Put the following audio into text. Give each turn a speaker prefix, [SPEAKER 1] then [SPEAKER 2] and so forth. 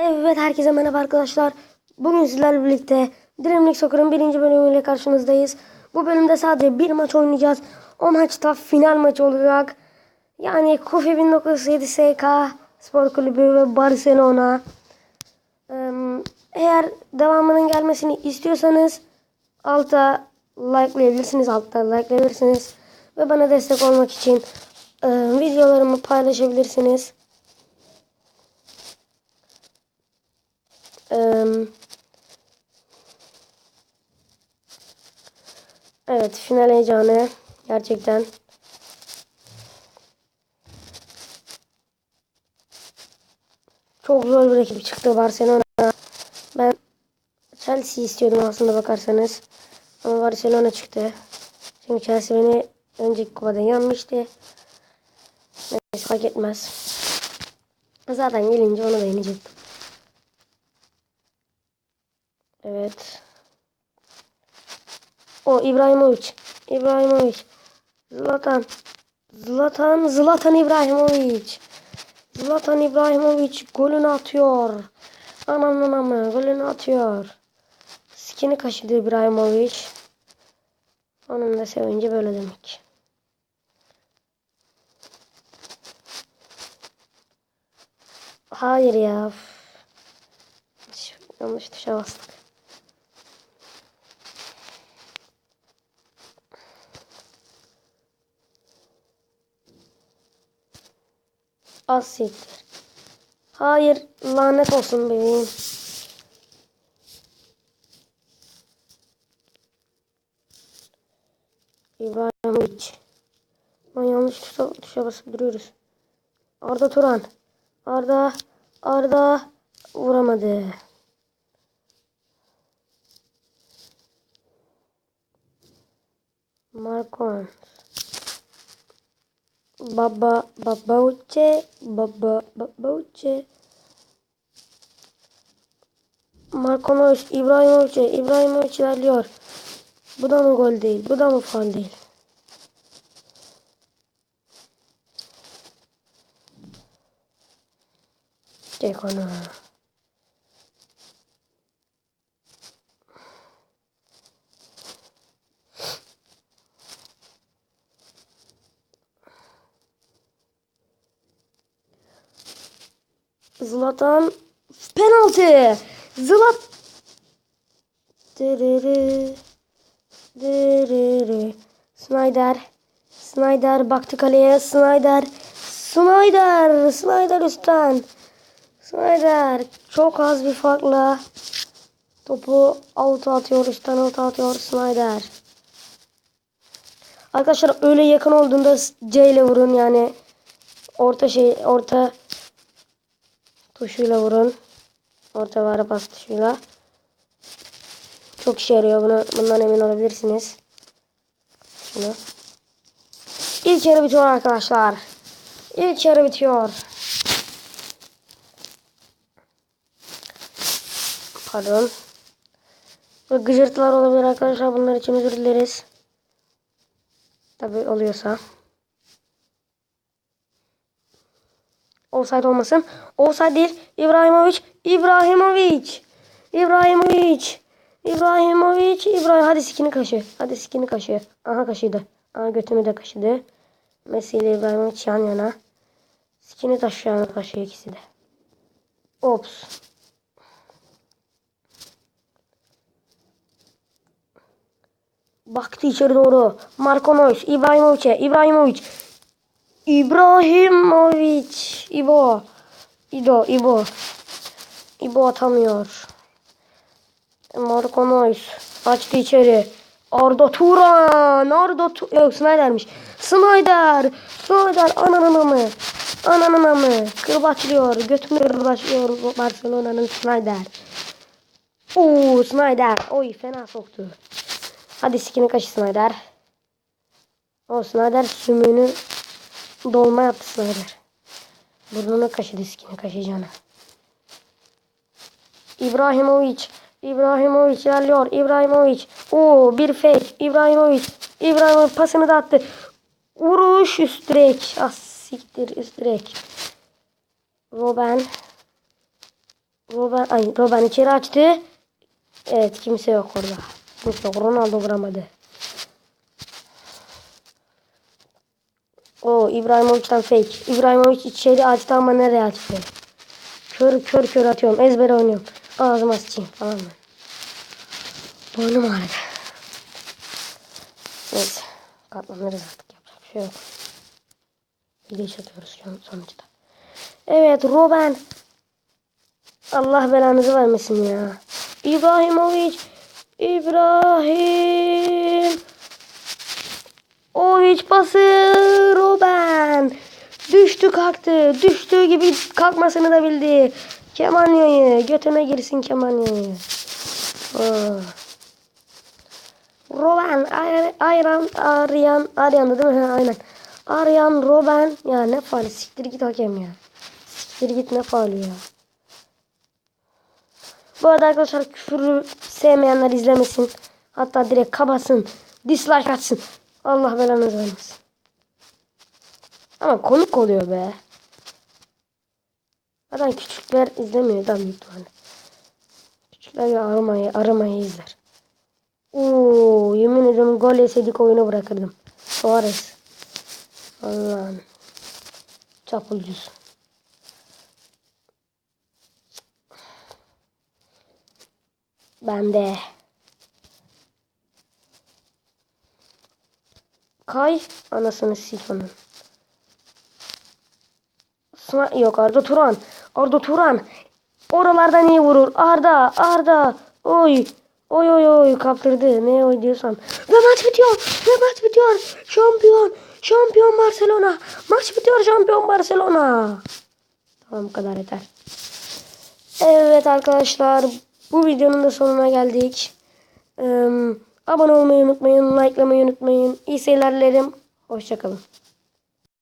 [SPEAKER 1] Evet herkese merhaba arkadaşlar. Bugün sizlerle birlikte Dream League Soccer'ın birinci bölümüyle karşınızdayız. Bu bölümde sadece bir maç oynayacağız. O maçta final maçı olacak. Yani Kofi 1907 SK Spor Kulübü ve Barcelona. Eğer devamının gelmesini istiyorsanız alta likelayabilirsiniz. Altta likelayabilirsiniz. Ve bana destek olmak için videolarımı paylaşabilirsiniz. Evet final heyecanı gerçekten. Çok zor bir rakip çıktı Barcelona. Ben Chelsea istiyordum aslında bakarsanız. Ama Barcelona çıktı. Çünkü Chelsea beni önceki kupada yenmişti. Neyse fark etmez. Zaten gelince onu da Evet. O İbrahimovic. İbrahimovic. Zlatan. Zlatan. Zlatan İbrahimovic. Zlatan İbrahimovic golünü atıyor. Anam anam golünü atıyor. Skini kaşıdı İbrahimovic. Onun da sevinci böyle demek. Hayır ya. Yanlış tuşa bastık. Az. Hayır lanet olsun bebeğim. İbrahimovic. Lan yanlış tuşa, tuşa basıp duruyoruz. Arda Turan. Arda. Arda. Vuramadı. Marcon. Baba baba uçe baba baba uçe Markonovic İbrahimovic İbrahimovic ilerliyor. Bu da mı gol değil? Bu da mı faul değil? Çek onu. Zlatan penaltı. Zlat Dırırı. Dırırı. Snyder. Snyder baktı kaleye. Snyder. Snyder. Snyder üstten. Snyder çok az bir farkla topu out atıyor. Üstten out atıyor Snyder. Arkadaşlar öyle yakın olduğunda C ile vurun yani orta şey orta tuşuyla vurun. Orta ve ara pas tuşuyla. Çok işe yarıyor. Bunu, bundan emin olabilirsiniz. Şunu. İlk yarı bitiyor arkadaşlar. İlk yarı bitiyor. Pardon. Ve gıcırtılar olabilir arkadaşlar. Bunlar için özür dileriz. Tabi oluyorsa. Offside olmasın. Offside değil. İbrahimovic. İbrahimovic. İbrahimovic. İbrahimovic. İbrahim. Hadi sikini kaşı. Hadi sikini kaşı. Aha kaşıdı. Aha götümü de kaşıdı. Messi ile İbrahimovic yan yana. Sikini taşıyan kaşıyor ikisi de. Ops. Baktı içeri doğru. Markonovic. İbrahimovic'e. İbrahimovic. İbrahimovic. İbo. İdo. İbo. İbo atamıyor. Markonovic. Açtı içeri. Arda Turan. Arda tu Yok Snyder'miş. Snyder. Snyder. Ananın mı? Ananın mı? Kırbaçlıyor. Götünü kırbaçlıyor Barcelona'nın Snyder. Oo Snyder. Oy fena soktu. Hadi sikini kaşı Snyder. O Snyder sümüğünü dolma yaptı Snyder. Burnunu kaşıdı sikini kaşıyacağını. İbrahimovic. İbrahimovic ilerliyor. İbrahimovic. Oo bir fake. İbrahimovic. İbrahimovic pasını da attı. Vuruş üst direk. Ah siktir üst direk. Robben. Robben, ay Robben içeri açtı. Evet kimse yok orada. Kimse yok. Ronaldo vuramadı. O İbrahimovic'den fake. İbrahimovic içeri açtı ama nereye açtı? Kör kör kör atıyorum. Ezbere oynuyorum. Ağzıma sıçayım falan mı? Boynum ağrıdı. Neyse. Katlanırız artık. Yapacak bir şey yok. Bir iş atıyoruz şu an sonuçta. Evet Robben. Allah belanızı vermesin ya. İbrahimovic. İbrahim. Ovic pası. Robben. Düştü kalktı. Düştüğü gibi kalkmasını da bildi. Kemanya'yı. Götüne girsin Kemanya'yı. Robben. Ay- Ayran. Aryan. Aryan'dı değil mi? Ha, aynen. Aryan. Robben. Ya ne faali. Siktir git hakem ya. Siktir git ne faali ya. Bu arada arkadaşlar küfürü sevmeyenler izlemesin. Hatta direkt kapatsın. Dislike atsın. Allah belanızı vermesin. Ama komik oluyor be. Zaten küçükler izlemiyor da büyük ihtimalle. Küçükler ya aramayı, aramayı izler. Oo, yemin ediyorum gol yeseydik oyunu bırakırdım. Suarez. Allah'ım. Çapulcusu. Ben de. Kay anasını sik onun. Sonra yok Arda Turan. Arda Turan. Oralardan iyi vurur. Arda, Arda. Oy. Oy oy oy kaptırdı. Ne oy diyorsam. Ve maç bitiyor. Ve maç bitiyor. Şampiyon. Şampiyon Barcelona. Maç bitiyor şampiyon Barcelona. Tamam bu kadar yeter. Evet arkadaşlar bu videonun da sonuna geldik. Ee, abone olmayı unutmayın, likelamayı unutmayın. İyi seyirler dilerim. Hoşçakalın.